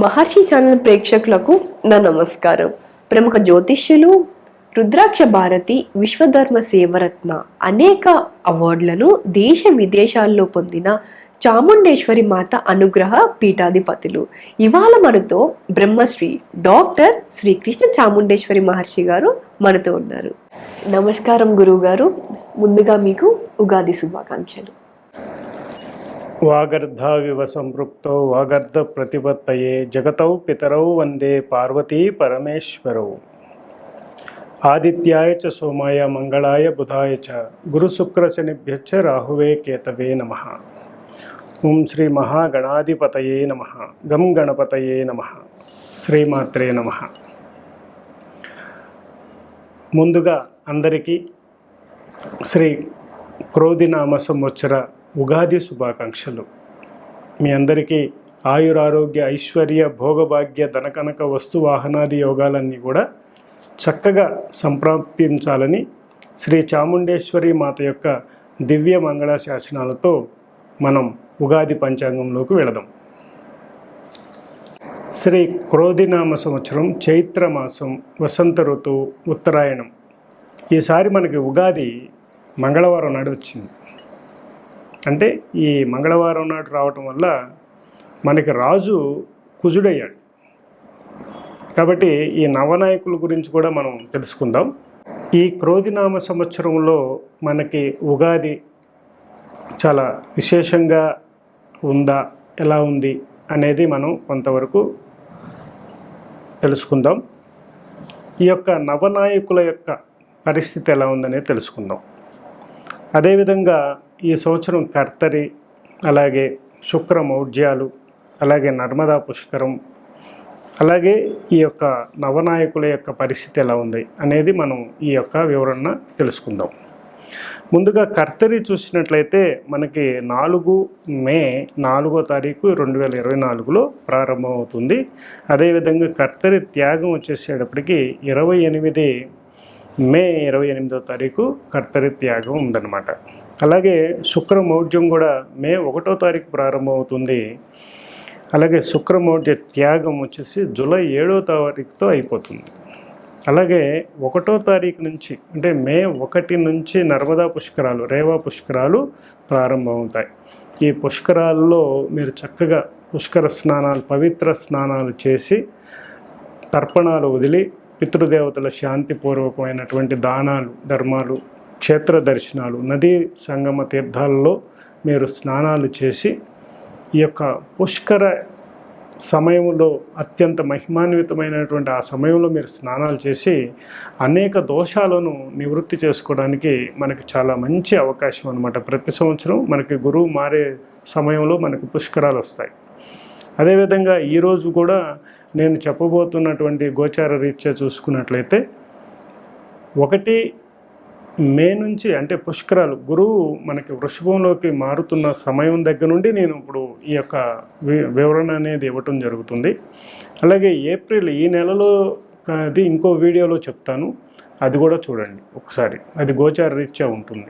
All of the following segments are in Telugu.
మహర్షి ఛానల్ ప్రేక్షకులకు నా నమస్కారం. ప్రముఖ జ్యోతిష్యులు రుద్రాక్ష భారతి విశ్వధర్మ సేవరత్న అనేక అవార్డులను దేశ విదేశాల్లో పొందిన చాముండేశ్వరి మాత అనుగ్రహ పీఠాధిపతులు. ఇవాళ మనతో బ్రహ్మశ్రీ డాక్టర్ శ్రీకృష్ణ చాముండేశ్వరి మహర్షి గారు మనతో ఉన్నారు. నమస్కారం గురువు గారు ముందుగా మీకు ఉగాది శుభాకాంక్షలు. వాగర్ధావివ సంపృక్తో వాగర్ధ ప్రతిపత్తయే జగతౌ పితరౌ వందే పార్వతీ పరమేశ్వరౌ. ఆదిత్యాయ చ సోమాయ మంగళాయ బుధాయ చ గురుశుక్రశనిభ్యచ్చ రాహువే కేతవే నమ. ఓం శ్రీ మహాగణాధిపతయే నమ. గం గణపతయే నమ. శ్రీమాత్రే నమ. ముందుగా అందరికీ శ్రీ క్రోధినామ సంవత్సర ఉగాది శుభాకాంక్షలు. మీ అందరికీ ఆయురారోగ్య ఐశ్వర్య భోగభాగ్య ధనకనక వస్తు వాహనాది యోగాలన్నీ కూడా చక్కగా సంప్రాప్తించాలని శ్రీ చాముండేశ్వరి మాత యొక్క దివ్య మంగళ శాసనాలతో మనం ఉగాది పంచాంగంలోకి వెళదాం. శ్రీ క్రోధినామ సంవత్సరం చైత్ర మాసం వసంత ఋతువు ఉత్తరాయణం. ఈసారి మనకి ఉగాది మంగళవారం నాడు వచ్చింది. అంటే ఈ మంగళవారం నాడు రావటం వల్ల మనకి రాజు కుజుడయ్యాడు. కాబట్టి ఈ నవనాయకుల గురించి కూడా మనం తెలుసుకుందాం. ఈ క్రోధినామ సంవత్సరంలో మనకి ఉగాది చాలా విశేషంగా ఉందా? ఎలా ఉంది? అనేది మనం కొంతవరకు తెలుసుకుందాం. ఈ యొక్క నవనాయకుల యొక్క పరిస్థితి ఎలా ఉందనేది తెలుసుకుందాం. అదేవిధంగా ఈ సంవత్సరం కర్తరి అలాగే శుక్ర మౌఢ్యాలు అలాగే నర్మదా పుష్కరం అలాగే ఈ యొక్క నవనాయకుల యొక్క పరిస్థితి ఎలా ఉంది అనేది మనం ఈ యొక్క వివరణ తెలుసుకుందాం. ముందుగా కర్తరి చూసినట్లయితే మనకి నాలుగు మే నాలుగో తారీఖు రెండు వేల ఇరవై నాలుగులో ప్రారంభమవుతుంది. అదేవిధంగా కర్తరి త్యాగం వచ్చేసేటప్పటికి ఇరవై ఎనిమిది మే ఇరవై ఎనిమిదో తారీఖు కర్తరి త్యాగం ఉందన్నమాట. అలాగే శుక్ర మౌఢ్యం కూడా మే ఒకటో తారీఖు ప్రారంభమవుతుంది. అలాగే శుక్రమౌఢ్య త్యాగం వచ్చేసి జూలై ఏడో తారీఖుతో అయిపోతుంది. అలాగే ఒకటో తారీఖు నుంచి అంటే మే ఒకటి నుంచి నర్మదా పుష్కరాలు రేవా పుష్కరాలు ప్రారంభమవుతాయి. ఈ పుష్కరాల్లో మీరు చక్కగా పుష్కర స్నానాలు పవిత్ర స్నానాలు చేసి తర్పణాలు వదిలి పితృదేవతల శాంతిపూర్వకమైనటువంటి దానాలు ధర్మాలు క్షేత్ర దర్శనాలు నదీ సంగమ తీర్థాలలో మీరు స్నానాలు చేసి ఈ యొక్క పుష్కర సమయంలో అత్యంత మహిమాన్వితమైనటువంటి ఆ సమయంలో మీరు స్నానాలు చేసి అనేక దోషాలను నివృత్తి చేసుకోవడానికి మనకి చాలా మంచి అవకాశం అనమాట ప్రతి సంవత్సరం మనకి గురువు మారే సమయంలో మనకు పుష్కరాలు వస్తాయి. అదేవిధంగా ఈరోజు కూడా నేను చెప్పబోతున్నటువంటి గోచార రీత్యా చూసుకున్నట్లయితే ఒకటి మే నుంచి అంటే పుష్కరాలు గురువు మనకి వృషభంలోకి మారుతున్న సమయం దగ్గర నుండి నేను ఇప్పుడు ఈ యొక్క వి- వివరణ అనేది ఇవ్వటం జరుగుతుంది. అలాగే ఏప్రిల్ ఈ నెలలో అది ఇంకో వీడియోలో చెప్తాను. అది కూడా చూడండి ఒకసారి. అది గోచార రీత్యా ఉంటుంది.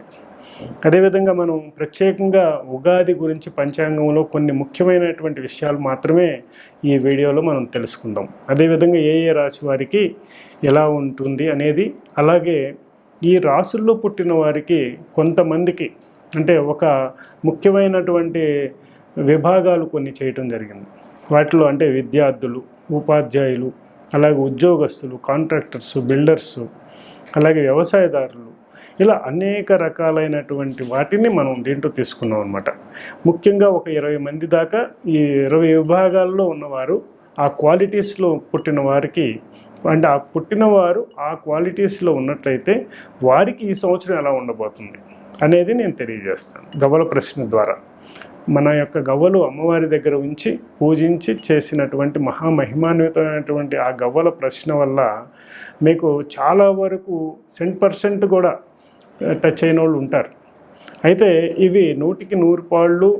అదేవిధంగా మనం ప్రత్యేకంగా ఉగాది గురించి పంచాంగంలో కొన్ని ముఖ్యమైనటువంటి విషయాలు మాత్రమే ఈ వీడియోలో మనం తెలుసుకుందాం. అదేవిధంగా ఏ ఏ రాశి వారికి ఎలా ఉంటుంది అనేది అలాగే ఈ రాసుల్లో పుట్టిన వారికి కొంతమందికి అంటే ఒక ముఖ్యమైనటువంటి విభాగాలు కొన్ని చేయటం జరిగింది. వాటిలో అంటే విద్యార్థులు ఉపాధ్యాయులు అలాగే ఉద్యోగస్తులు కాంట్రాక్టర్స్ బిల్డర్స్ అలాగే వ్యవసాయదారులు. ఇలా అనేక రకాలైనటువంటి వాటిని మనం దీంట్లో తీసుకున్నాం అనమాట ముఖ్యంగా ఒక ఇరవై మంది దాకా ఈ ఇరవై విభాగాల్లో ఉన్నవారు ఆ క్వాలిటీస్లో పుట్టిన వారికి అంటే ఆ పుట్టినవారు ఆ క్వాలిటీస్లో ఉన్నట్లయితే వారికి ఈ సంవత్సరం ఎలా ఉండబోతుంది అనేది నేను తెలియజేస్తాను గవ్వల ప్రశ్న ద్వారా. మన యొక్క గవ్వలు అమ్మవారి దగ్గర ఉంచి పూజించి చేసినటువంటి మహామహిమాన్వితమైనటువంటి ఆ గవ్వల ప్రశ్న వల్ల మీకు చాలా వరకు సెంట్ పర్సెంట్ కూడా టచ్ అయిన వాళ్ళు ఉంటారు. అయితే ఇవి నూటికి నూరు పాళ్ళు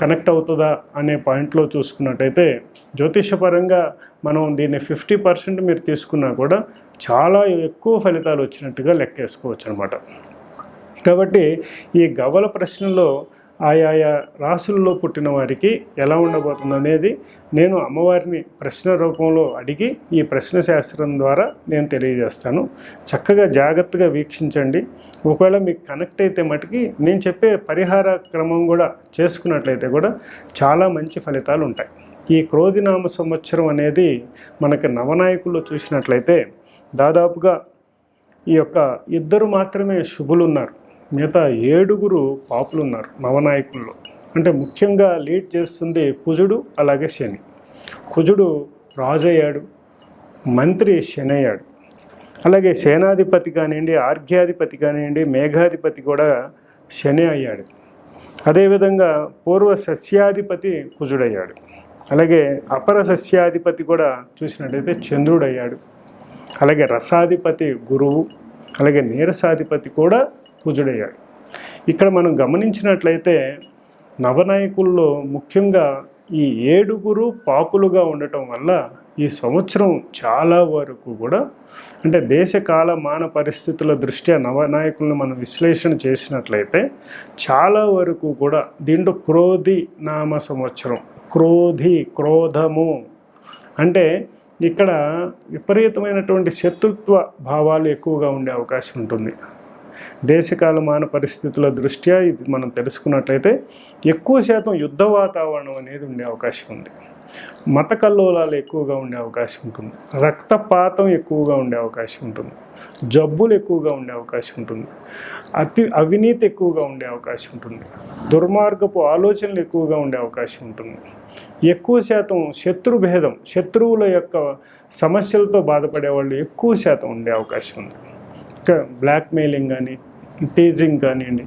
కనెక్ట్ అవుతుందా అనే పాయింట్లో చూసుకున్నట్టయితే జ్యోతిషపరంగా మనం దీన్ని ఫిఫ్టీ పర్సెంట్ మీరు తీసుకున్నా కూడా చాలా ఎక్కువ ఫలితాలు వచ్చినట్టుగా లెక్కేసుకోవచ్చు అనమాట కాబట్టి ఈ గవ్వల ప్రశ్నలో ఆయా రాసుల్లో పుట్టిన వారికి ఎలా ఉండబోతుంది అనేది నేను అమ్మవారిని ప్రశ్న రూపంలో అడిగి ఈ ప్రశ్న శాస్త్రం ద్వారా నేను తెలియజేస్తాను. చక్కగా జాగ్రత్తగా వీక్షించండి. ఒకవేళ మీకు కనెక్ట్ అయితే మటుకి నేను చెప్పే పరిహార క్రమం కూడా చేసుకున్నట్లయితే కూడా చాలా మంచి ఫలితాలు ఉంటాయి. ఈ క్రోధినామ సంవత్సరం అనేది మనకి నవనాయకుల్లో చూసినట్లయితే దాదాపుగా ఈ యొక్క ఇద్దరు మాత్రమే శుభులు ఉన్నారు మిగతా ఏడుగురు పాపులు ఉన్నారు నవనాయకుల్లో. అంటే ముఖ్యంగా లీడ్ చేస్తుంది కుజుడు అలాగే శని. కుజుడు రాజు అయ్యాడు మంత్రి శని అయ్యాడు అలాగే సేనాధిపతి కానివ్వండి ఆర్ఘ్యాధిపతి కానివ్వండి మేఘాధిపతి కూడా శని అయ్యాడు. అదేవిధంగా పూర్వ సస్యాధిపతి కుజుడయ్యాడు. అలాగే అపర సస్యాధిపతి కూడా చూసినట్టయితే చంద్రుడయ్యాడు. అలాగే రసాధిపతి గురువు అలాగే నీరసాధిపతి కూడా పూజుడయ్యాడు. ఇక్కడ మనం గమనించినట్లయితే నవనాయకుల్లో ముఖ్యంగా ఈ ఏడుగురు పాపులుగా ఉండటం వల్ల ఈ సంవత్సరం చాలా వరకు కూడా అంటే దేశ కాల మాన పరిస్థితుల దృష్ట్యా నవనాయకులను మనం విశ్లేషణ చేసినట్లయితే చాలా వరకు కూడా దీంట్లో క్రోధి నామ సంవత్సరం క్రోధి క్రోధము అంటే ఇక్కడ విపరీతమైనటువంటి శత్రుత్వ భావాలు ఎక్కువగా ఉండే అవకాశం ఉంటుంది. దేశకాలమాన పరిస్థితుల దృష్ట్యా ఇది మనం తెలుసుకున్నట్లయితే ఎక్కువ శాతం యుద్ధ వాతావరణం అనేది ఉండే అవకాశం ఉంది. మత కల్లోలాలు ఎక్కువగా ఉండే అవకాశం ఉంటుంది. రక్తపాతం ఎక్కువగా ఉండే అవకాశం ఉంటుంది. జబ్బులు ఎక్కువగా ఉండే అవకాశం ఉంటుంది. అతి అవినీతి ఎక్కువగా ఉండే అవకాశం ఉంటుంది. దుర్మార్గపు ఆలోచనలు ఎక్కువగా ఉండే అవకాశం ఉంటుంది. ఎక్కువ శాతం శత్రుభేదం శత్రువుల యొక్క సమస్యలతో బాధపడే వాళ్ళు ఎక్కువ శాతం ఉండే అవకాశం ఉంది. ఇంకా బ్లాక్మెయిలింగ్ కానీ టీజింగ్ కానివ్వండి.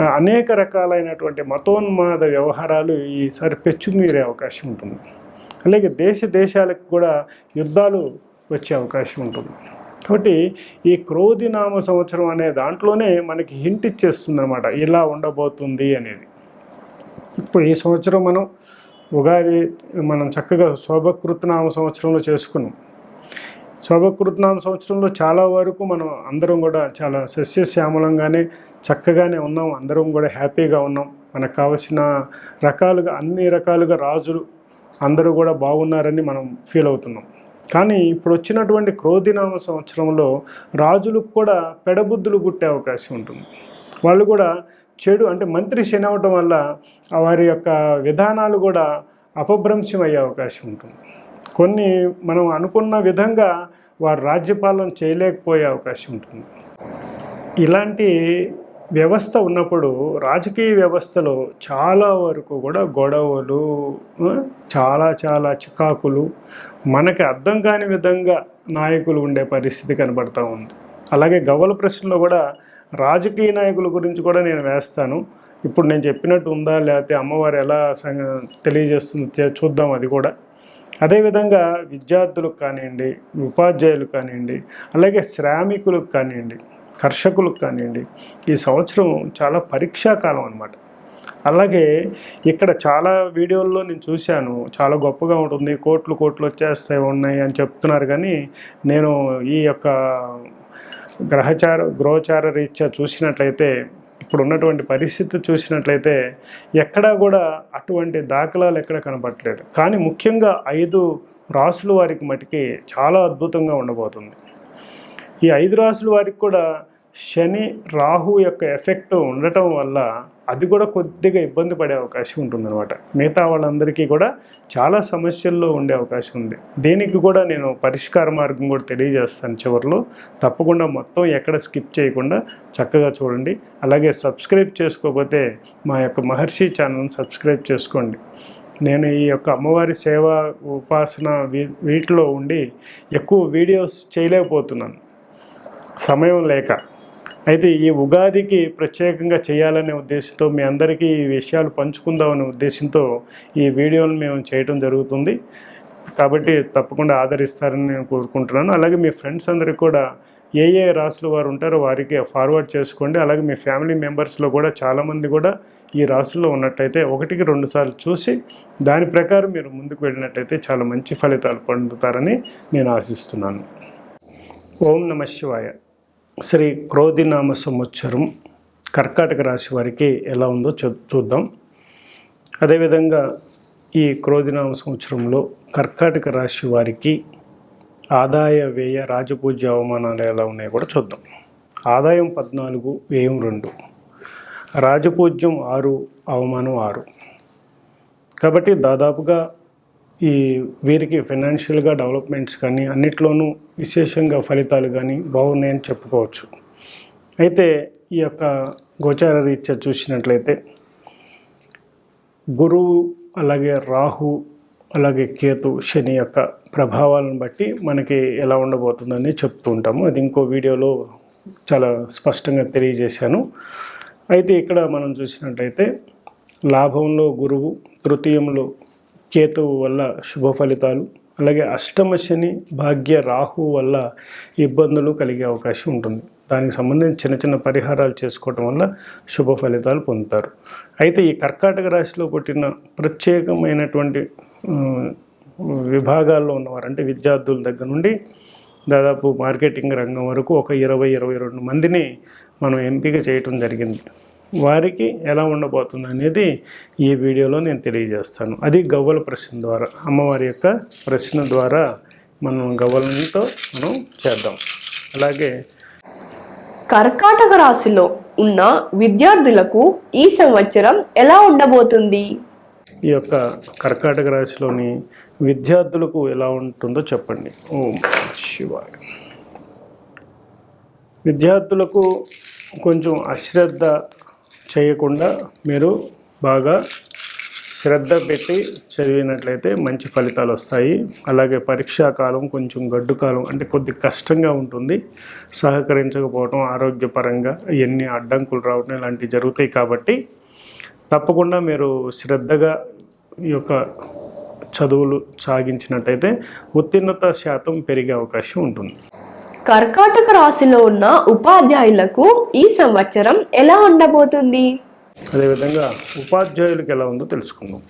అనేక రకాలైనటువంటి మతోన్మాద వ్యవహారాలు ఈసారి పెచ్చుమీరే అవకాశం ఉంటుంది. అలాగే దేశ దేశాలకు కూడా యుద్ధాలు వచ్చే అవకాశం ఉంటుంది. కాబట్టి ఈ క్రోధినామ సంవత్సరం అనే దాంట్లోనే మనకి హింట్ ఇచ్చేస్తుంది అనమాట ఇలా ఉండబోతుంది అనేది. ఇప్పుడు ఈ సంవత్సరం మనం ఉగాది మనం చక్కగా శోభకృతనామ సంవత్సరంలో చేసుకున్నాం. శోభకృతనామ సంవత్సరంలో చాలా వరకు మనం అందరం కూడా చాలా సస్యశ్యామలంగానే చక్కగానే ఉన్నాం. అందరం కూడా హ్యాపీగా ఉన్నాం. మనకు కావలసిన రకాలుగా అన్ని రకాలుగా రాజులు అందరూ కూడా బాగున్నారని మనం ఫీల్ అవుతున్నాం. కానీ ఇప్పుడు వచ్చినటువంటి క్రోధినామ సంవత్సరంలో రాజులకు కూడా పెడబుద్ధులు పుట్టే అవకాశం ఉంటుంది. వాళ్ళు కూడా చెడు అంటే మంత్రి శని అవటం వల్ల వారి యొక్క విధానాలు కూడా అపభ్రంశం అయ్యే అవకాశం ఉంటుంది. కొన్ని మనం అనుకున్న విధంగా వారు రాజ్యపాలన చేయలేకపోయే అవకాశం ఉంటుంది. ఇలాంటి వ్యవస్థ ఉన్నప్పుడు రాజకీయ వ్యవస్థలో చాలా వరకు కూడా గొడవలు చాలా చాలా చికాకులు మనకి అర్థం కాని విధంగా నాయకులు ఉండే పరిస్థితి కనబడతా ఉంది. అలాగే గవ్వల ప్రశ్నలో కూడా రాజకీయ నాయకుల గురించి కూడా నేను వేస్తాను. ఇప్పుడు నేను చెప్పినట్టు ఉందా లేకపోతే అమ్మవారు ఎలా సంగ- తెలియజేస్తుంది చూద్దాం అది కూడా. అదేవిధంగా విద్యార్థులకు కానివ్వండి ఉపాధ్యాయులు కానివ్వండి అలాగే శ్రామికులకు కానివ్వండి కర్షకులకు కానివ్వండి ఈ సంవత్సరం చాలా పరీక్షాకాలం అన్నమాట. అలాగే ఇక్కడ చాలా వీడియోల్లో నేను చూశాను చాలా గొప్పగా ఉంటుంది కోట్లు కోట్లు వచ్చేస్తాయి ఉన్నాయి అని చెప్తున్నారు. కానీ నేను ఈ యొక్క గ్రహచార గృహచార రీత్యా చూసినట్లయితే ఇప్పుడు ఉన్నటువంటి పరిస్థితి చూసినట్లయితే ఎక్కడా కూడా అటువంటి దాఖలాలు ఎక్కడ కనబడట్లేదు. కానీ ముఖ్యంగా ఐదు రాసుల వారికి మటుకి చాలా అద్భుతంగా ఉండబోతుంది. ఈ ఐదు రాసుల వారికి కూడా శని రాహు యొక్క ఎఫెక్ట్ ఉండటం వల్ల అది కూడా కొద్దిగా ఇబ్బంది పడే అవకాశం ఉంటుందన్నమాట. మిగతా వాళ్ళందరికీ కూడా చాలా సమస్యల్లో ఉండే అవకాశం ఉంది. దీనికి కూడా నేను పరిష్కార మార్గం కూడా తెలియజేస్తాను చివరిలో. తప్పకుండా మొత్తం ఎక్కడ స్కిప్ చేయకుండా చక్కగా చూడండి. అలాగే సబ్స్క్రైబ్ చేసుకోకపోతే మా యొక్క మహర్షి ఛానల్ని సబ్స్క్రైబ్ చేసుకోండి. నేను ఈ యొక్క అమ్మవారి సేవ ఉపాసన వీ- వీటిలో ఉండి ఎక్కువ వీడియోస్ చేయలేకపోతున్నాను. సమయం లేక. అయితే ఈ ఉగాదికి ప్రత్యేకంగా చేయాలనే ఉద్దేశంతో మీ అందరికీ ఈ విషయాలు పంచుకుందామనే ఉద్దేశంతో ఈ వీడియోను మేము చేయడం జరుగుతుంది. కాబట్టి తప్పకుండా ఆదరిస్తారని నేను కోరుకుంటున్నాను. అలాగే మీ ఫ్రెండ్స్ అందరికీ కూడా ఏ ఏ రాసులు వారు ఉంటారో వారికి ఫార్వర్డ్ చేసుకోండి. అలాగే మీ ఫ్యామిలీ మెంబర్స్లో కూడా చాలామంది కూడా ఈ రాసుల్లో ఉన్నట్టయితే ఒకటికి రెండు సార్లు చూసి దాని ప్రకారం మీరు ముందుకు వెళ్ళినట్టయితే చాలా మంచి ఫలితాలు పొందుతారని నేను ఆశిస్తున్నాను. ఓం నమ శివాయ. శ్రీ క్రోధినామ సంవత్సరం కర్కాటక రాశి వారికి ఎలా ఉందో చూద్దాం. అదేవిధంగా ఈ క్రోధినామ సంవత్సరంలో కర్కాటక రాశి వారికి ఆదాయ వ్యయ రాజపూజ్య అవమానాలు ఎలా ఉన్నాయో కూడా చూద్దాం. ఆదాయం పద్నాలుగు వ్యయం రెండు రాజపూజ్యం ఆరు అవమానం ఆరు. కాబట్టి దాదాపుగా ఈ వీరికి ఫైనాన్షియల్గా డెవలప్మెంట్స్ కానీ అన్నిట్లోనూ విశేషంగా ఫలితాలు కానీ బాగున్నాయని చెప్పుకోవచ్చు. అయితే ఈ యొక్క గోచార రీత్యా చూసినట్లయితే గురువు అలాగే రాహు అలాగే కేతు శని యొక్క ప్రభావాలను బట్టి మనకి ఎలా ఉండబోతుందని చెప్తూ ఉంటాము. అది ఇంకో వీడియోలో చాలా స్పష్టంగా తెలియజేశాను. అయితే ఇక్కడ మనం చూసినట్లయితే లాభంలో గురువు తృతీయంలో కేతువు వల్ల శుభ ఫలితాలు అలాగే అష్టమ శని భాగ్య రాహు వల్ల ఇబ్బందులు కలిగే అవకాశం ఉంటుంది. దానికి సంబంధించి చిన్న చిన్న పరిహారాలు చేసుకోవటం వల్ల శుభ ఫలితాలు పొందుతారు. అయితే ఈ కర్కాటక రాశిలో పుట్టిన ప్రత్యేకమైనటువంటి విభాగాల్లో ఉన్నవారు అంటే విద్యార్థుల దగ్గర నుండి దాదాపు మార్కెటింగ్ రంగం వరకు ఒక ఇరవై ఇరవై రెండు మందిని మనం ఎంపిక చేయటం జరిగింది. వారికి ఎలా ఉండబోతుంది అనేది ఈ వీడియోలో నేను తెలియజేస్తాను. అది గవ్వల ప్రశ్న ద్వారా అమ్మవారి యొక్క ప్రశ్న ద్వారా మనం గవ్వలతో మనం చేద్దాం. అలాగే కర్కాటక రాశిలో ఉన్న విద్యార్థులకు ఈ సంవత్సరం ఎలా ఉండబోతుంది? ఈ యొక్క కర్కాటక రాశిలోని విద్యార్థులకు ఎలా ఉంటుందో చెప్పండి. ఓం శివాయ. విద్యార్థులకు కొంచెం అశ్రద్ధ చేయకుండా మీరు బాగా శ్రద్ధ పెట్టి చదివినట్లయితే మంచి ఫలితాలు వస్తాయి. అలాగే పరీక్షా కాలం కొంచెం గడ్డు కాలం అంటే కొద్ది కష్టంగా ఉంటుంది. సహకరించకపోవడం ఆరోగ్యపరంగా ఎన్ని అడ్డంకులు రావడం ఇలాంటివి జరుగుతాయి కాబట్టి తప్పకుండా మీరు శ్రద్ధగా ఈ యొక్క చదువులు సాగించినట్టయితే ఉత్తీర్ణత శాతం పెరిగే అవకాశం ఉంటుంది. కర్కాటక రాశిలో ఉన్న ఉపాధ్యాయులకు ఈ సంవత్సరం ఎలా ఉండబోతుంది? అదేవిధంగా ఉపాధ్యాయులకు ఎలా ఉందో తెలుసుకుందాం.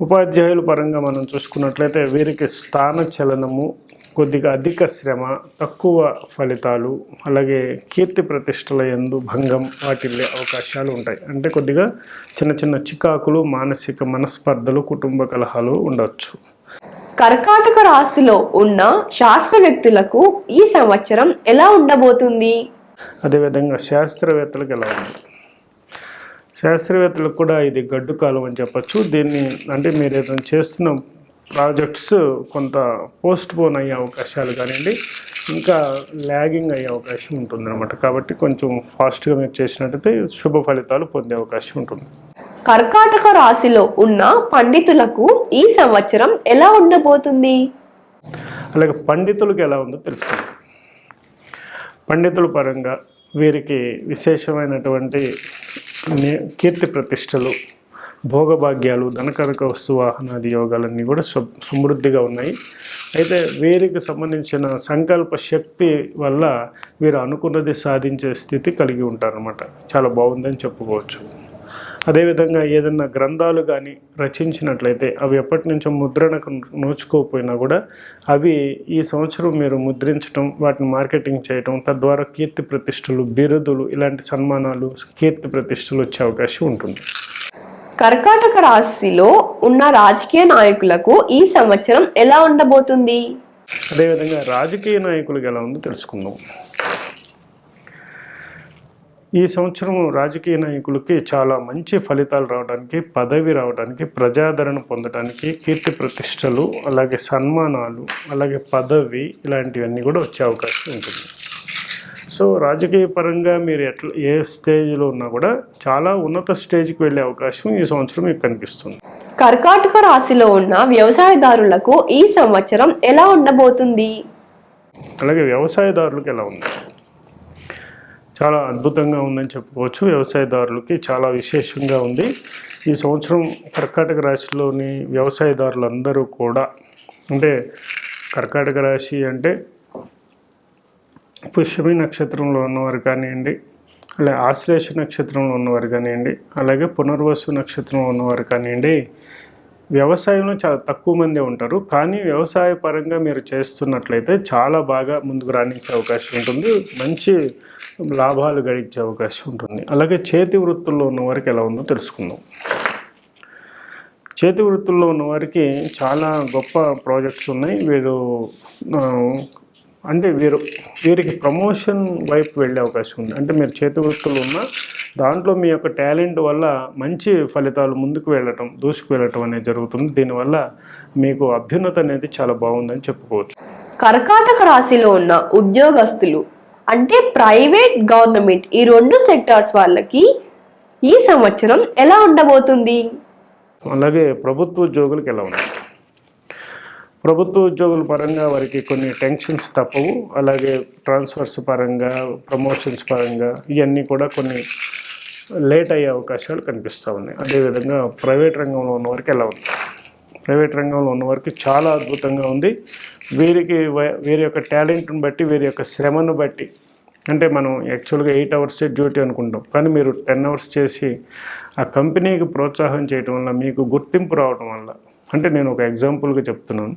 ఉపాధ్యాయుల పరంగా మనం చూసుకున్నట్లయితే వీరికి స్థాన చలనము కొద్దిగా అధిక శ్రమ తక్కువ ఫలితాలు అలాగే కీర్తి ప్రతిష్టల ఎందు భంగం వాటిల్లే అవకాశాలు ఉంటాయి. అంటే కొద్దిగా చిన్న చిన్న చికాకులు మానసిక మనస్పర్ధలు కుటుంబ కలహాలు ఉండవచ్చు కర్కాటక రాశిలో ఉన్న శాస్త్ర వ్యక్తులకు ఈ సంవత్సరం ఎలా ఉండబోతుంది? అదేవిధంగా శాస్త్రవేత్తలకు ఎలా ఉంది? శాస్త్రవేత్తలకు కూడా ఇది గడ్డు కాలం అని చెప్పచ్చు. దీన్ని అంటే మీరు ఏదైనా చేస్తున్న ప్రాజెక్ట్స్ కొంత పోస్ట్ పోన్ అయ్యే అవకాశాలు కానివ్వండి ఇంకా ల్యాగింగ్ అయ్యే అవకాశం ఉంటుంది అనమాట కాబట్టి కొంచెం ఫాస్ట్గా మీరు చేసినట్టయితే శుభ ఫలితాలు పొందే అవకాశం ఉంటుంది. కర్కాటక రాశిలో ఉన్న పండితులకు ఈ సంవత్సరం ఎలా ఉండబోతుంది? అలాగే పండితులకు ఎలా ఉందో తెలుసుకుందాం. పండితుల పరంగా వీరికి విశేషమైనటువంటి నే- కీర్తి ప్రతిష్టలు భోగభాగ్యాలు ధనకనక వస్తు వాహనాది యోగాలన్నీ కూడా సమృద్ధిగా ఉన్నాయి. అయితే వీరికి సంబంధించిన సంకల్ప శక్తి వల్ల వీరు అనుకున్నది సాధించే స్థితి కలిగి ఉంటారన్నమాట. చాలా బాగుందని చెప్పుకోవచ్చు. అదేవిధంగా ఏదైనా గ్రంథాలు కానీ రచించినట్లయితే అవి ఎప్పటి నుంచో ముద్రణకు నోచుకోకపోయినా కూడా అవి ఈ సంవత్సరం మీరు ముద్రించడం వాటిని మార్కెటింగ్ చేయడం తద్వారా కీర్తి ప్రతిష్టలు బిరుదులు ఇలాంటి సన్మానాలు కీర్తి ప్రతిష్టలు వచ్చే అవకాశం ఉంటుంది. కర్కాటక రాశిలో ఉన్న రాజకీయ నాయకులకు ఈ సంవత్సరం ఎలా ఉండబోతుంది? అదేవిధంగా రాజకీయ నాయకులకు ఎలా ఉందో తెలుసుకుందాం. ఈ సంవత్సరం రాజకీయ నాయకులకి చాలా మంచి ఫలితాలు రావడానికి పదవి రావడానికి ప్రజాదరణ పొందడానికి కీర్తి ప్రతిష్టలు అలాగే సన్మానాలు అలాగే పదవి ఇలాంటివన్నీ కూడా వచ్చే అవకాశం ఉంటుంది. సో రాజకీయ పరంగా మీరు ఎట్లా ఏ స్టేజ్లో ఉన్నా కూడా చాలా ఉన్నత స్టేజ్కి వెళ్ళే అవకాశం ఈ సంవత్సరం మీకు కనిపిస్తుంది. కర్కాటక రాశిలో ఉన్న వ్యవసాయదారులకు ఈ సంవత్సరం ఎలా ఉండబోతుంది? అలాగే వ్యవసాయదారులకు ఎలా ఉంది? చాలా అద్భుతంగా ఉందని చెప్పుకోవచ్చు. వ్యవసాయదారులకి చాలా విశేషంగా ఉంది. ఈ సంవత్సరం కర్కాటక రాశిలోని వ్యవసాయదారులందరూ కూడా అంటే కర్కాటక రాశి అంటే పుష్యమి నక్షత్రంలో ఉన్నవారు కానివ్వండి అలాగే ఆశ్లేష నక్షత్రంలో ఉన్నవారు కానివ్వండి అలాగే పునర్వసు నక్షత్రంలో ఉన్నవారు కానివ్వండి వ్యవసాయంలో చాలా తక్కువ మందే ఉంటారు. కానీ వ్యవసాయ పరంగా మీరు చేస్తున్నట్లయితే చాలా బాగా ముందుకు రాణించే అవకాశం ఉంటుంది. మంచి లాభాలు గడించే అవకాశం ఉంటుంది. అలాగే చేతి వృత్తుల్లో ఉన్న వారికి ఎలా ఉందో తెలుసుకుందాం. చేతి వృత్తుల్లో ఉన్న వారికి చాలా గొప్ప ప్రాజెక్ట్స్ ఉన్నాయి. వీరు అంటే వీరు వీరికి ప్రమోషన్ వైపు వెళ్ళే అవకాశం ఉంది. అంటే మీరు చేతి వృత్తులు ఉన్న దాంట్లో మీ యొక్క టాలెంట్ వల్ల మంచి ఫలితాలు ముందుకు వెళ్ళటం దూసుకు వెళ్ళటం అనేది జరుగుతుంది. దీనివల్ల మీకు అభ్యున్నత అనేది చాలా బాగుందని చెప్పుకోవచ్చు. కర్కాటక రాశిలో ఉన్న ఉద్యోగస్తులు అంటే ప్రైవేట్ గవర్నమెంట్ ఈ రెండు సెక్టార్స్ వాళ్ళకి ఈ సంవత్సరం ఎలా ఉండబోతుంది? అలాగే ప్రభుత్వ ఉద్యోగులకు ఎలా ఉంది ప్రభుత్వ ఉద్యోగుల పరంగా వారికి కొన్ని టెన్షన్స్ తప్పవు. అలాగే ట్రాన్స్ఫర్స్ పరంగా ప్రమోషన్స్ పరంగా ఇవన్నీ కూడా కొన్ని లేట్ అయ్యే అవకాశాలు కనిపిస్తూ ఉన్నాయి. అదేవిధంగా ప్రైవేట్ రంగంలో ఉన్న వారికి ఎలా ఉంది? ప్రైవేట్ రంగంలో ఉన్న వారికి చాలా అద్భుతంగా ఉంది. వీరికి వీరి యొక్క టాలెంట్ని బట్టి వీరి యొక్క శ్రమను బట్టి అంటే మనం యాక్చువల్గా ఎయిట్ అవర్సే డ్యూటీ అనుకుంటాం. కానీ మీరు టెన్ అవర్స్ చేసి ఆ కంపెనీకి ప్రోత్సాహం చేయటం వల్ల మీకు గుర్తింపు రావడం వల్ల అంటే నేను ఒక ఎగ్జాంపుల్గా చెప్తున్నాను.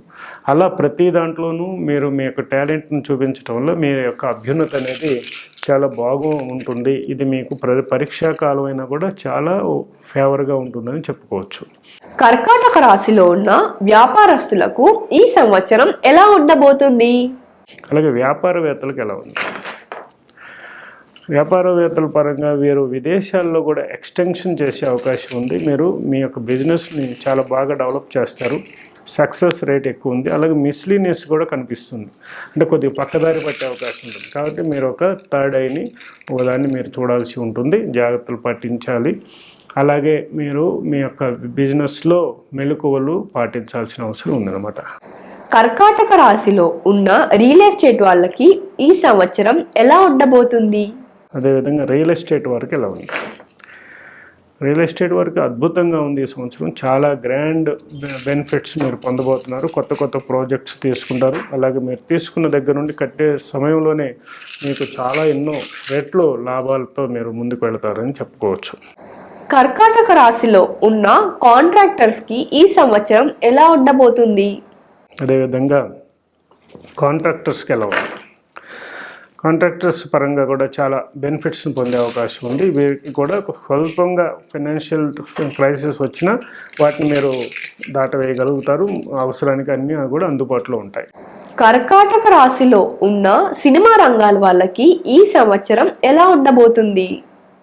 అలా ప్రతి దాంట్లోనూ మీరు మీ యొక్క టాలెంట్ని చూపించడం వల్ల మీ యొక్క అభ్యున్నత అనేది చాలా బాగా ఉంటుంది. ఇది మీకు ప్ర పరీక్షా కాలం అయినా కూడా చాలా ఫేవర్గా ఉంటుందని చెప్పుకోవచ్చు. కర్కాటక రాశిలో ఉన్న వ్యాపారస్తులకు ఈ సంవత్సరం ఎలా ఉండబోతుంది? అలాగే వ్యాపారవేత్తలకు ఎలా ఉంది? వ్యాపారవేత్తల పరంగా వీరు విదేశాల్లో కూడా ఎక్స్టెన్షన్ చేసే అవకాశం ఉంది. మీరు మీ యొక్క బిజినెస్ని చాలా బాగా డెవలప్ చేస్తారు. సక్సెస్ రేట్ ఎక్కువ ఉంది. అలాగే మిస్లీనియస్ కూడా కనిపిస్తుంది. అంటే కొద్దిగా పక్కదారి పట్టే అవకాశం ఉంటుంది. కాబట్టి మీరు ఒక థర్డ్ ఐని ఒకదాన్ని మీరు చూడాల్సి ఉంటుంది. జాగ్రత్తలు పాటించాలి. అలాగే మీరు మీ యొక్క బిజినెస్లో మెలకువలు పాటించాల్సిన అవసరం ఉందన్నమాట. కర్కాటక రాశిలో ఉన్న రియల్ ఎస్టేట్ వాళ్ళకి ఈ సంవత్సరం ఎలా ఉండబోతుంది? అదేవిధంగా రియల్ ఎస్టేట్ వరకు ఎలా ఉంది? రియల్ ఎస్టేట్ వరకు అద్భుతంగా ఉంది ఈ సంవత్సరం. చాలా గ్రాండ్ బెనిఫిట్స్ మీరు పొందబోతున్నారు. కొత్త కొత్త ప్రాజెక్ట్స్ తీసుకుంటారు. అలాగే మీరు తీసుకున్న దగ్గర నుండి కట్టే సమయంలోనే మీకు చాలా ఎన్నో రెట్లు లాభాలతో మీరు ముందుకు వెళతారని చెప్పుకోవచ్చు. కర్కాటక రాశిలో ఉన్న కాంట్రాక్టర్స్కి ఈ సంవత్సరం ఎలా ఉండబోతుంది? అదేవిధంగా కాంట్రాక్టర్స్కి ఎలా ఉంది? కాంట్రాక్టర్స్ పరంగా కూడా చాలా బెనిఫిట్స్ని పొందే అవకాశం ఉంది. వీరికి కూడా స్వల్పంగా ఫైనాన్షియల్ క్రైసిస్ వచ్చినా వాటిని మీరు దాటవేయగలుగుతారు. అవసరానికి అన్నీ కూడా అందుబాటులో ఉంటాయి. కర్కాటక రాశిలో ఉన్న సినిమా రంగాల వాళ్ళకి ఈ సంవత్సరం ఎలా ఉండబోతుంది?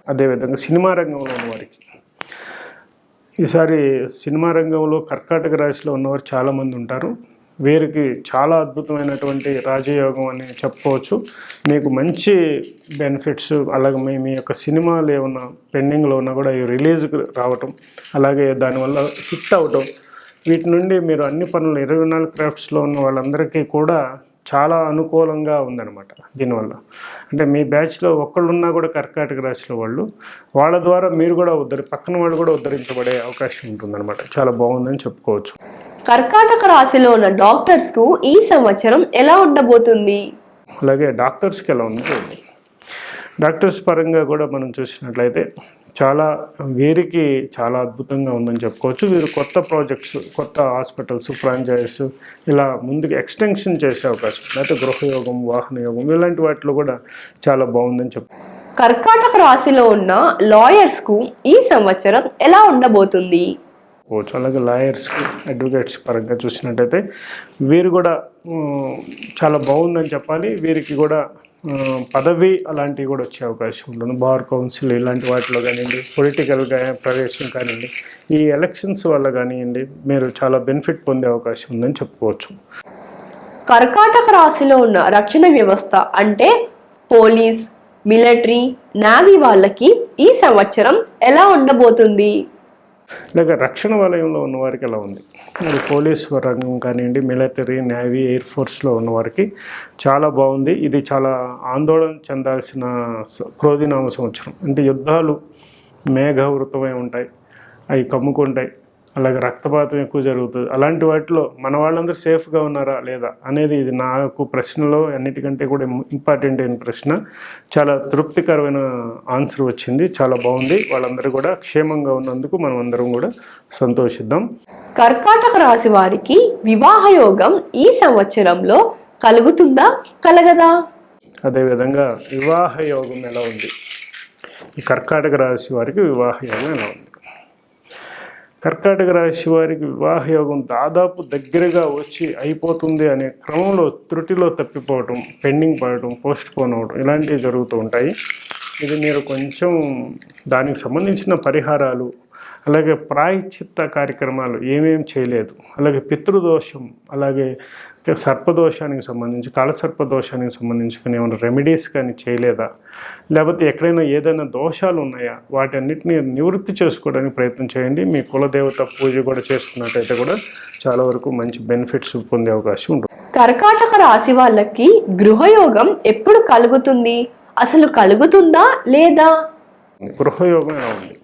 అదేవిధంగా సినిమా రంగంలో ఉన్న వారికి. ఈసారి సినిమా రంగంలో కర్కాటక రాశిలో ఉన్నవారు చాలామంది ఉంటారు. వీరికి చాలా అద్భుతమైనటువంటి రాజయోగం అని చెప్పుకోవచ్చు మీకు మంచి బెనిఫిట్స్ అలాగే మీ మీ యొక్క సినిమాలు ఏమన్నా పెండింగ్లో ఉన్నా కూడా ఇవి రిలీజ్కి రావటం అలాగే దానివల్ల హిట్ అవ్వటం వీటి నుండి మీరు అన్ని పనులు ఇరవై నాలుగు క్రాఫ్ట్స్లో ఉన్న వాళ్ళందరికీ కూడా చాలా అనుకూలంగా ఉందన్నమాట దీనివల్ల. అంటే మీ బ్యాచ్లో ఒక్కళ్ళున్నా కూడా కర్కాటక రాశిలో వాళ్ళు వాళ్ళ ద్వారా మీరు కూడా ఉద్ధరి పక్కన వాళ్ళు కూడా ఉద్ధరించబడే అవకాశం ఉంటుందన్నమాట. చాలా బాగుందని చెప్పుకోవచ్చు. కర్కాటక రాశిలో ఉన్న డాక్టర్స్కు ఈ సంవత్సరం ఎలా ఉండబోతుంది అలాగే డాక్టర్స్కి ఎలా ఉంది చూడండి. డాక్టర్స్ పరంగా కూడా మనం చూసినట్లయితే చాలా వీరికి చాలా అద్భుతంగా ఉందని చెప్పుకోవచ్చు వీరు కొత్త ప్రాజెక్ట్స్ కొత్త హాస్పిటల్స్ ఫ్రాంచైజ్ ఇలా ముందుకు ఎక్స్టెన్షన్ చేసే అవకాశం. అయితే గృహయోగం వాహన యోగం ఇలాంటి వాటిలో కూడా చాలా బాగుందని చెప్పు కర్కాటక రాశిలో ఉన్న లాయర్స్కు ఈ సంవత్సరం ఎలా ఉండబోతుంది చెప్పుకోవచ్చు అలాగే లాయర్స్కి అడ్వకేట్స్ పరంగా చూసినట్టయితే వీరు కూడా చాలా బాగుందని చెప్పాలి. వీరికి కూడా పదవి అలాంటివి కూడా వచ్చే అవకాశం ఉంటుంది. బార్ కౌన్సిల్ ఇలాంటి వాటిలో కానివ్వండి పొలిటికల్గా ప్రవేశం కానివ్వండి ఈ ఎలక్షన్స్ వల్ల కానివ్వండి మీరు చాలా బెనిఫిట్ పొందే అవకాశం ఉందని చెప్పుకోవచ్చు. కర్కాటక రాశిలో ఉన్న రక్షణ వ్యవస్థ అంటే పోలీస్ మిలిటరీ నావీ వాళ్ళకి ఈ సంవత్సరం ఎలా ఉండబోతుంది? లేక రక్షణ వలయంలో ఉన్నవారికి ఎలా ఉంది. మరి పోలీస్ రంగం కానివ్వండి మిలిటరీ నేవీ ఎయిర్ ఫోర్స్లో ఉన్నవారికి చాలా బాగుంది. ఇది చాలా ఆందోళన చెందాల్సిన క్రోధినామ సంవత్సరం. అంటే యుద్ధాలు మేఘావృతమై ఉంటాయి. అవి కమ్ముకుంటాయి. అలాగే రక్తపాతం ఎక్కువ జరుగుతుంది. అలాంటి వాటిలో మన వాళ్ళందరూ సేఫ్గా ఉన్నారా లేదా అనేది ఇది నాకు ప్రశ్నలో అన్నిటికంటే కూడా ఇంపార్టెంట్ అయిన ప్రశ్న. చాలా తృప్తికరమైన ఆన్సర్ వచ్చింది. చాలా బాగుంది. వాళ్ళందరూ కూడా క్షేమంగా ఉన్నందుకు మనం అందరం కూడా సంతోషిద్దాం. కర్కాటక రాశి వారికి వివాహ యోగం ఈ సంవత్సరంలో కలుగుతుందా? కలగదా? అదేవిధంగా వివాహ యోగం ఎలా ఉంది? ఈ కర్కాటక రాశి వారికి వివాహ యోగం ఎలా ఉంది? కర్కాటక రాశి వారికి వివాహ యోగం దాదాపు దగ్గరగా వచ్చి అయిపోతుంది అనే క్రమంలో త్రుటిలో తప్పిపోవటం పెండింగ్ పడటం పోస్ట్ పోన్ అవడం ఇలాంటివి జరుగుతూ ఉంటాయి. ఇది మీరు కొంచెం దానికి సంబంధించిన పరిహారాలు అలాగే ప్రాయశ్చిత్త కార్యక్రమాలు ఏమేమి చేయలేదు. అలాగే పితృదోషం అలాగే సర్పదోషానికి సంబంధించి కాలసర్పదోషానికి సంబంధించి కానీ ఏమైనా రెమెడీస్ కానీ చేయలేదా? లేకపోతే ఎక్కడైనా ఏదైనా దోషాలు ఉన్నాయా? వాటన్నిటిని నివృత్తి చేసుకోవడానికి ప్రయత్నం చేయండి. మీ కులదేవత పూజ కూడా చేసుకున్నట్టయితే కూడా చాలా వరకు మంచి బెనిఫిట్స్ పొందే అవకాశం ఉంటుంది. కర్కాటక రాశి వాళ్ళకి గృహయోగం ఎప్పుడు కలుగుతుంది? అసలు కలుగుతుందా లేదా? గృహయోగం ఉంది?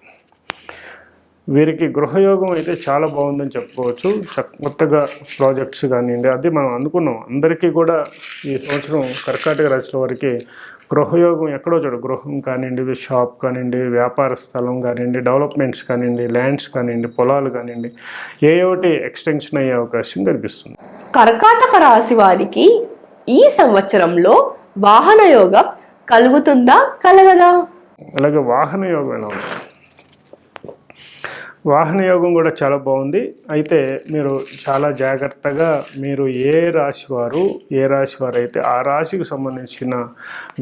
వీరికి గృహయోగం అయితే చాలా బాగుందని చెప్పుకోవచ్చు. కొత్తగా ప్రాజెక్ట్స్ కానివ్వండి అది మనం అనుకున్నాం. అందరికీ కూడా ఈ సంవత్సరం కర్కాటక రాశుల వారికి గృహయోగం ఎక్కడో చూడ. గృహం కానివ్వండి షాప్ కానివ్వండి వ్యాపార స్థలం కానివ్వండి డెవలప్మెంట్స్ కానివ్వండి ల్యాండ్స్ కానివ్వండి పొలాలు కానివ్వండి ఏ ఒకటి ఎక్స్టెన్షన్ అయ్యే అవకాశం కనిపిస్తుంది. కర్కాటక రాశి వారికి ఈ సంవత్సరంలో వాహన యోగం కలుగుతుందా కలగదా? అలాగే వాహన యోగం ఎలా ఉంది? వాహన యోగం కూడా చాలా బాగుంది. అయితే మీరు చాలా జాగ్రత్తగా మీరు ఏ రాశి వారు ఏ రాశి వారు అయితే ఆ రాశికి సంబంధించిన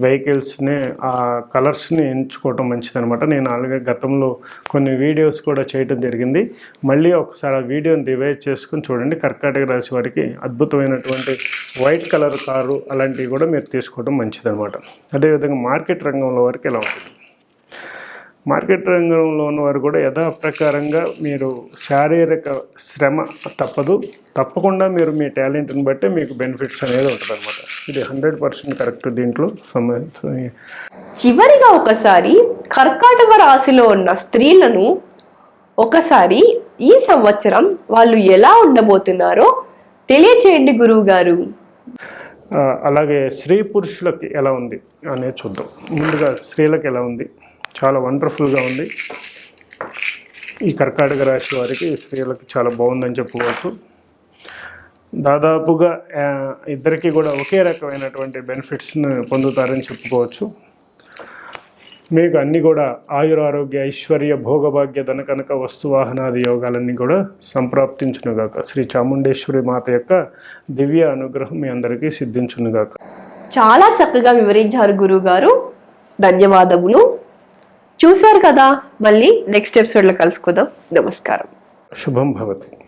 వెహికల్స్ని ఆ కలర్స్ని ఎంచుకోవటం మంచిదనమాట నేను అలాగే గతంలో కొన్ని వీడియోస్ కూడా చేయడం జరిగింది. మళ్ళీ ఒకసారి ఆ వీడియోని రివైజ్ చేసుకుని చూడండి. కర్కాటక రాశి వారికి అద్భుతమైనటువంటి వైట్ కలర్ కారు అలాంటివి కూడా మీరు తీసుకోవడం మంచిదనమాట అదేవిధంగా మార్కెట్ రంగంలో వరకు ఎలా ఉంటుంది? మార్కెట్ రంగంలో ఉన్నవారు కూడా యథాప్రకారంగా మీరు శారీరక శ్రమ తప్పదు. తప్పకుండా మీరు మీ టాలెంట్ని బట్టి మీకు బెనిఫిట్స్ అనేది ఉంటుంది అనమాట ఇది హండ్రెడ్ పర్సెంట్ కరెక్ట్ దీంట్లో చివరిగా ఒకసారి కర్కాటక రాశిలో ఉన్న స్త్రీలను ఒకసారి ఈ సంవత్సరం వాళ్ళు ఎలా ఉండబోతున్నారో తెలియచేయండి గురువు గారు అలాగే స్త్రీ పురుషులకి ఎలా ఉంది అనేది చూద్దాం. ముందుగా స్త్రీలకు ఎలా ఉంది? చాలా వండర్ఫుల్గా ఉంది. ఈ కర్కాటక రాశి వారికి స్త్రీలకు చాలా బాగుందని చెప్పుకోవచ్చు. దాదాపుగా ఇద్దరికి కూడా ఒకే రకమైనటువంటి బెనిఫిట్స్ను పొందుతారని చెప్పుకోవచ్చు. మీకు అన్నీ కూడా ఆయుర ఆరోగ్య ఐశ్వర్య భోగభాగ్య ధనకనక వస్తువాహనాది యోగాలన్నీ కూడా సంప్రాప్తించునుగాక శ్రీ చాముండేశ్వరి మాత యొక్క దివ్య అనుగ్రహం మీ అందరికీ సిద్ధించునుగాక చాలా చక్కగా వివరించారు గురువు గారు ధన్యవాదములు. చూశారు కదా? మళ్ళీ నెక్స్ట్ ఎపిసోడ్లో కలుసుకుందాం. నమస్కారం. శుభం భవతి.